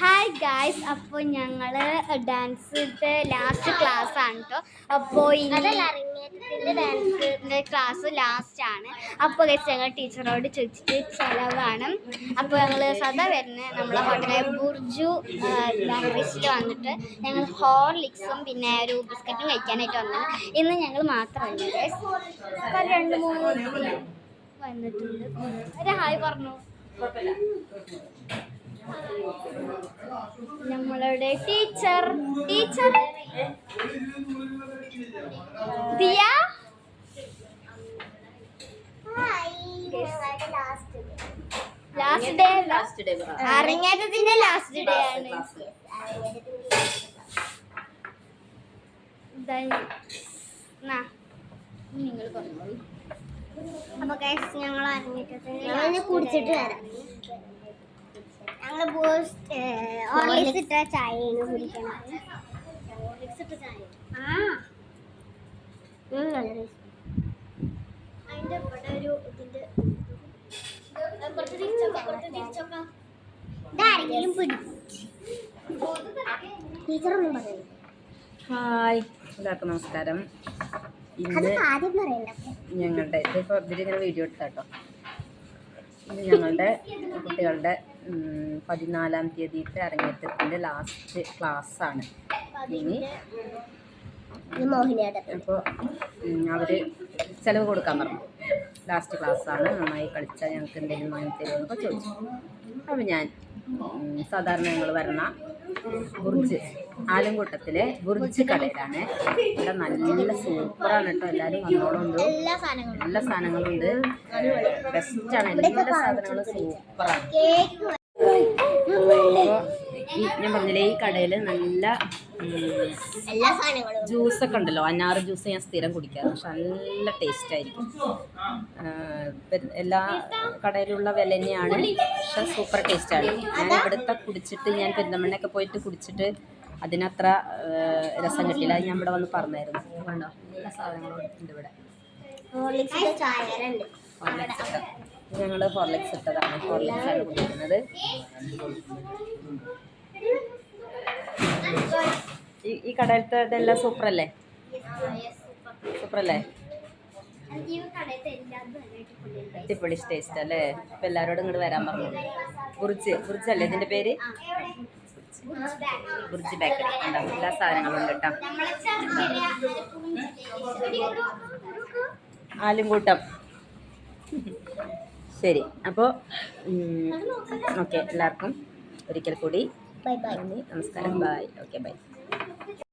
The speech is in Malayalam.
ഹായ് ഗായ്സ് അപ്പോൾ ഞങ്ങൾ ഡാൻസ് ലാസ്റ്റ് ക്ലാസ് ആണ് കേട്ടോ അപ്പോൾ ഡാൻസിന്റെ ഡാൻസിന്റെ ക്ലാസ് ലാസ്റ്റ് ആണ്. അപ്പോൾ ഗൈസ് ഞങ്ങൾ ടീച്ചറോട് ചോദിച്ചിട്ട് ചിലവാണ്. അപ്പോൾ ഞങ്ങൾ സദാ വരുന്നത് നമ്മളെ ഹോട്ടലെ ബുർജു ലാംഗ്വേജിൽ വന്നിട്ട് ഞങ്ങൾ ഹോർലിക്സും പിന്നെ ഒരു ബിസ്ക്കറ്റും കഴിക്കാനായിട്ട് വന്നത്. ഇന്ന് ഞങ്ങൾ മാത്രമല്ല ഗൈസ് രണ്ട് മൂന്ന് വന്നിട്ടുണ്ട്. ഒരു ഹായ് പറഞ്ഞു. നമ്മളുടെ teacher. Teacher. Diya? Last day last day അരങ്ങേറ്റത്തിന്റെ last day ആണ്. നിങ്ങൾ പറഞ്ഞോളൂ. അപ്പൊ ഗൈസ് ഞങ്ങൾ അരങ്ങേറ്റത്തിന് കുടിച്ചിട്ട് വരാം. ഞങ്ങൾ ബൂസ്റ്റ് ഹോർലിക്സ് ഇട്ട ചായയാണ് കുടിക്കണം ഹോർലിക്സ് ഇട്ട ചായ. ആ. അതിന്റെ ഇവിടെ ഒരു ഇതിന്റെ കുറച്ച് തിരിച്ചോക്കാം കുറച്ച് തിരിച്ചോക്കാം. ഇതാരെങ്കിലും പിടിക്കും ടീച്ചറൊന്നും പറയുന്നു ഹായ് എല്ലാവർക്കും നമസ്കാരം. ഇന്ന് ഞങ്ങളുടെ ഇത് ഇപ്പോൾ ഇതിലിങ്ങനെ വീഡിയോ എടുത്താട്ടോ. ഇത് ഞങ്ങളുടെ കുട്ടികളുടെ പതിനാലാം തീയതിയിലത്തെ അരങ്ങേറ്റത്തിന്റെ ലാസ്റ്റ് ക്ലാസ്സാണ് ഇനി അപ്പോ അവർ അപ്പോൾ അവർ ചിലവ് കൊടുക്കാൻ പറഞ്ഞു. ലാസ്റ്റ് ക്ലാസ് ആണ്. നന്നായി കളിച്ചാൽ ഞങ്ങൾക്ക് എന്തെങ്കിലും വാങ്ങി തരുമെന്നൊക്കെ ചോദിച്ചു. അപ്പോൾ ഞാൻ സാധാരണ ഞങ്ങൾ വരണ ബുർജ് ആലങ്കൂട്ടത്തിലെ ബുർജ് കടയിലാണ്. ഇവിടെ നല്ല സൂപ്പറാണ് കേട്ടോ എല്ലാവരും വന്നോളുണ്ട്. നല്ല സാധനങ്ങളുണ്ട്. ബെസ്റ്റാണ് എല്ലാ സാധനങ്ങളും സൂപ്പറാണ്. ഈ ഞാൻ പറഞ്ഞില്ലേ ഈ കടയിൽ നല്ല ജ്യൂസൊക്കെ ഉണ്ടല്ലോ. അനാറ് ജ്യൂസ് ഞാൻ സ്ഥിരം കുടിക്കാറ്. പക്ഷെ നല്ല ടേസ്റ്റ് ആയിരിക്കും. എല്ലാ കടയിലുള്ള വില തന്നെയാണ്. പക്ഷെ സൂപ്പർ ടേസ്റ്റാണ് ഞാൻ ഇവിടുത്തെ കുടിച്ചിട്ട് ഞാൻ പെരുന്തമണ്ണയൊക്കെ പോയിട്ട് കുടിച്ചിട്ട് അതിനത്ര രസം കിട്ടിയില്ല ഞാൻ ഇവിടെ വന്ന് പറഞ്ഞായിരുന്നു. കണ്ടോ? എല്ലാ സാധനങ്ങളും ഉണ്ട് ഇവിടെ. ഞങ്ങൾ ഹോർലിക്സ് ഇട്ടതാണ്. ആണ് കുടിക്കുന്നത്. ഈ കടയിലത്തെ ഇതെല്ലാം സൂപ്പർ അല്ലേ സൂപ്പർ അല്ലേ അടിപൊളി ടേസ്റ്റ് അല്ലേ? ഇപ്പം എല്ലാവരോടും ഇങ്ങോട്ട് വരാൻ പറഞ്ഞു. കുറിച്ച് കുറിച്ചല്ലേ ഇതിന്റെ പേര്? കുറിച്ച് ബേക്കറി ഉണ്ടാവും എല്ലാ സാധനങ്ങളും ഉണ്ട് കേട്ടോ. ആലുംകൂട്ടം ശരി അപ്പോൾ ഓക്കെ എല്ലാവർക്കും ഒരിക്കൽ കൂടി ബൈ ബൈ നന്ദി നമസ്കാരം ബൈ ഓക്കെ ബൈ